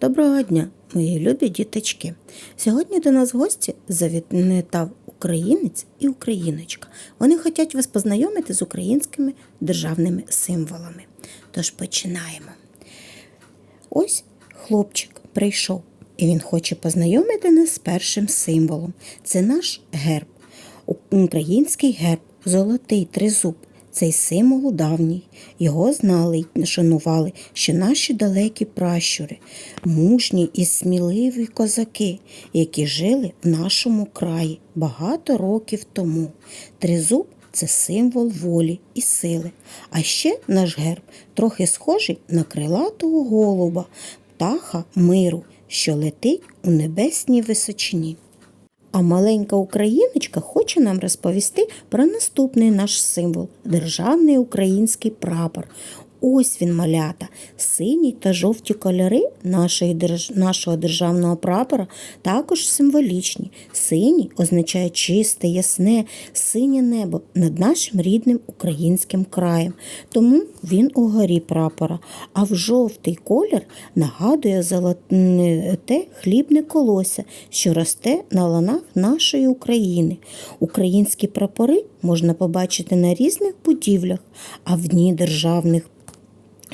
Доброго дня, мої любі діточки. Сьогодні до нас в гості завітав українець і україночка. Вони хочуть вас познайомити з українськими державними символами. Тож починаємо. Ось хлопчик прийшов, і він хоче познайомити нас з першим символом. Це наш герб, український герб, золотий тризуб. Цей символ давній. Його знали й шанували ще наші далекі пращури, мужні і сміливі козаки, які жили в нашому краї багато років тому. Тризуб це символ волі і сили. А ще наш герб трохи схожий на крилатого голуба, птаха миру, що летить у небесній височині. А маленька україночка хоче нам розповісти про наступний наш символ державний український прапор. Ось він малята. Синій та жовті кольори нашого державного прапора також символічні. Синій означає чисте, ясне, синє небо над нашим рідним українським краєм. Тому він у горі прапора. А в жовтий колір нагадує золоте хлібне колося, що росте на ланах нашої України. Українські прапори можна побачити на різних будівлях, а в дні державних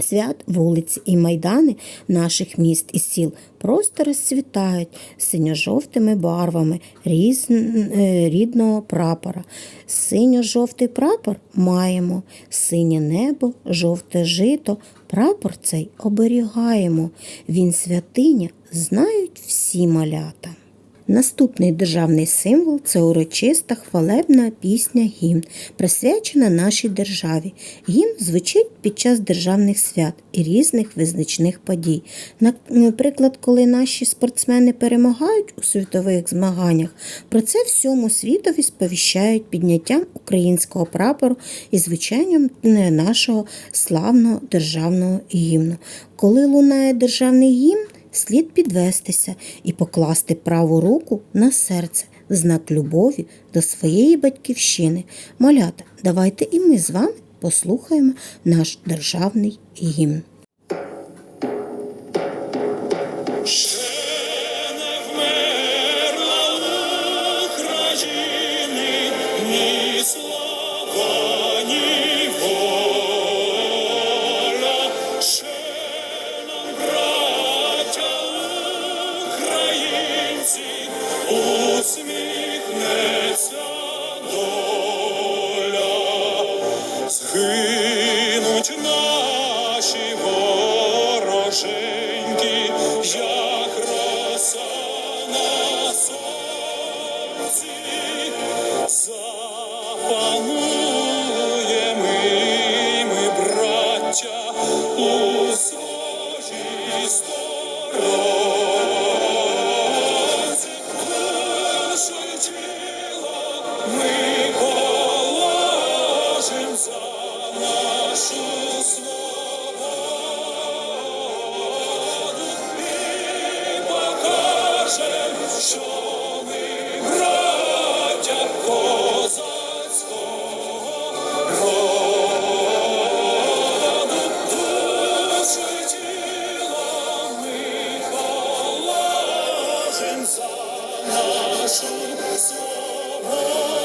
Свят, вулиці і майдани наших міст і сіл просто розцвітають синьо-жовтими барвами різ... е, рідного прапора. Синьо-жовтий прапор маємо, синє небо, жовте жито. Прапор цей оберігаємо. Він святиня, знають всі малята. Наступний державний символ це урочиста хвалебна пісня гімн, присвячена нашій державі. Гімн звучить під час державних свят і різних визначних подій. Наприклад, коли наші спортсмени перемагають у світових змаганнях, про це всьому світові сповіщають підняттям українського прапору і звучанням нашого славного державного гімну. Коли лунає державний гімн, слід підвестися і покласти праву руку на серце в знак любові до своєї батьківщини. Малята, давайте і ми з вами послухаємо наш державний гімн. Згинуть наші вороженьки, як Aşkın sana şu soğuk